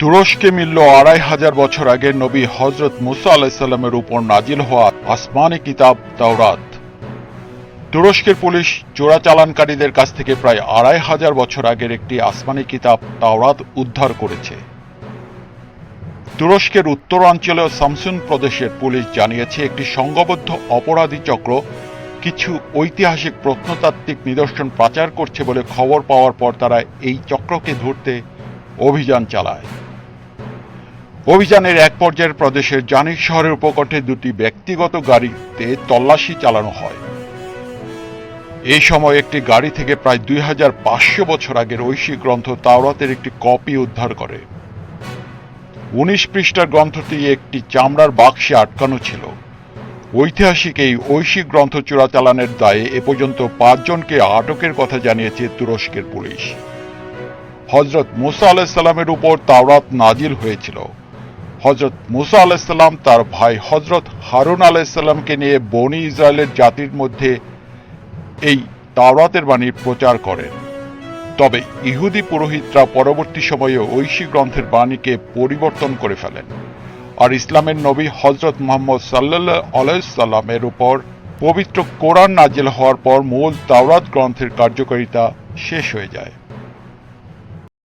তুরস্কে মিলল আড়াই হাজার বছর আগের নবী হজরত মুসা আলাহিসাল্লামের উপর নাজিল হওয়া আসমানি কিতাব তাওরাত। তুরস্কের পুলিশ চোরাচালানকারীদের কাছ থেকে প্রায় আড়াই হাজার বছর আগের একটি আসমানি কিতাব তাওরাত উদ্ধার করেছে। তুরস্কের উত্তরাঞ্চলীয় সামসুন প্রদেশের পুলিশ জানিয়েছে, একটি সংঘবদ্ধ অপরাধী চক্র কিছু ঐতিহাসিক প্রত্নতাত্ত্বিক নিদর্শন পাচার করছে বলে খবর পাওয়ার পর তারা এই চক্রকে ধরতে অভিযান চালায়। অভিযানের এক পর্যায়ের প্রদেশের জানিক শহরের উপকণ্ঠে দুটি ব্যক্তিগত গাড়িতে তল্লাশি চালানো হয়। এই সময় একটি গাড়ি থেকে প্রায় দুই হাজার পাঁচশো বছর আগের ঐশী গ্রন্থ তাওরাতের একটি কপি উদ্ধার করে। উনিশ পৃষ্ঠার গ্রন্থটি একটি চামড়ার বাক্সে আটকানো ছিল। ঐতিহাসিক এই ঐশী গ্রন্থ চোরাচালানের দায়ে এ পর্যন্ত পাঁচজনকে আটকের কথা জানিয়েছে তুরস্কের পুলিশ। হজরত মুসা আলাহিসাল্লামের উপর তাওরাত নাজিল হয়েছিল। হজরত মুসা আলাহিসাল্লাম তার ভাই হজরত হারুন আলাহিসাল্লামকে নিয়ে বনি ইসরায়েলের জাতির মধ্যে এই তাওরাতের বাণী প্রচার করেন। তবে ইহুদি পুরোহিতরা পরবর্তী সময়ে ঐশী গ্রন্থের বাণীকে পরিবর্তন করে ফেলেন আর ইসলামের নবী হজরত মোহাম্মদ সাল্লাহ আলাইসাল্লামের উপর পবিত্র কোরআন নাজিল হওয়ার পর মূল তাওরাত গ্রন্থের কার্যকারিতা শেষ হয়ে যায়।